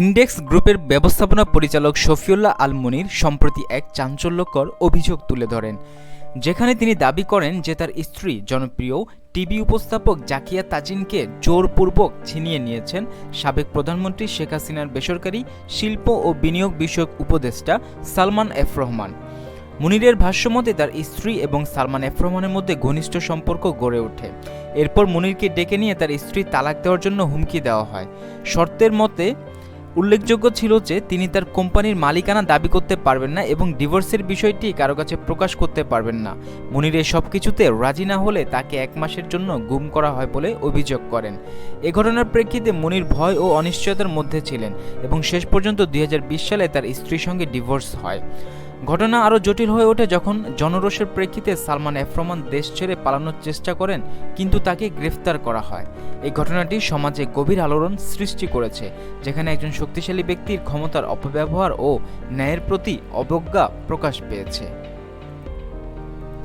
Index গ্রুপের ব্যবস্থাপনা পরিচালক শফিউল্লাহ আল মুনির সম্প্রতি এক চাঞ্চল্যকর অভিযোগ তুলে ধরেন, যেখানে তিনি দাবি করেন যে তার স্ত্রী জনপ্রিয় টিভি উপস্থাপক জাকিয়া তাজিনকে জোরপূর্বক ছিনিয়ে নিয়েছেন সাবেক প্রধানমন্ত্রী শেখ হাসিনার বেসরকারি শিল্প ও বিনিয়োগ বিষয়ক উপদেষ্টা সালমান এফ রহমান। মুনিরের ভাষ্যমতে তার স্ত্রী এবং সালমান এফ রহমানের মধ্যে ঘনিষ্ঠ সম্পর্ক গড়ে ওঠে। এরপর মুনিরকে ডেকে নিয়ে তার স্ত্রী তালাক দেওয়ার জন্য হুমকি দেওয়া হয়। শর্তের মতে উল্লেখযোগ্য ছিল যে তিনি তার কোম্পানির মালিকানা দাবি করতে পারবেন না এবং ডিভোর্সের বিষয়টি কারও কাছে প্রকাশ করতে পারবেন না। মনির এই সব কিছুতে রাজি না হলে তাকে এক মাসের জন্য গুম করা হয় বলে অভিযোগ করেন। এ ঘটনার প্রেক্ষিতে মনির ভয় ও অনিশ্চয়তার মধ্যে ছিলেন এবং শেষ পর্যন্ত দুই হাজার বিশ সালে তার স্ত্রীর সঙ্গে ডিভোর্স হয়। ঘটনা আরও জটিল হয়ে ওঠে যখন জনরোষের প্রেক্ষিতে সালমান এফরমান দেশ ছেড়ে পালানোর চেষ্টা করেন, কিন্তু তাকে গ্রেফতার করা হয়। এই ঘটনাটি সমাজে গভীর আলোড়ন সৃষ্টি করেছে, যেখানে একজন শক্তিশালী ব্যক্তির ক্ষমতার অপব্যবহার ও ন্যায়ের প্রতি অবজ্ঞা প্রকাশ পেয়েছে।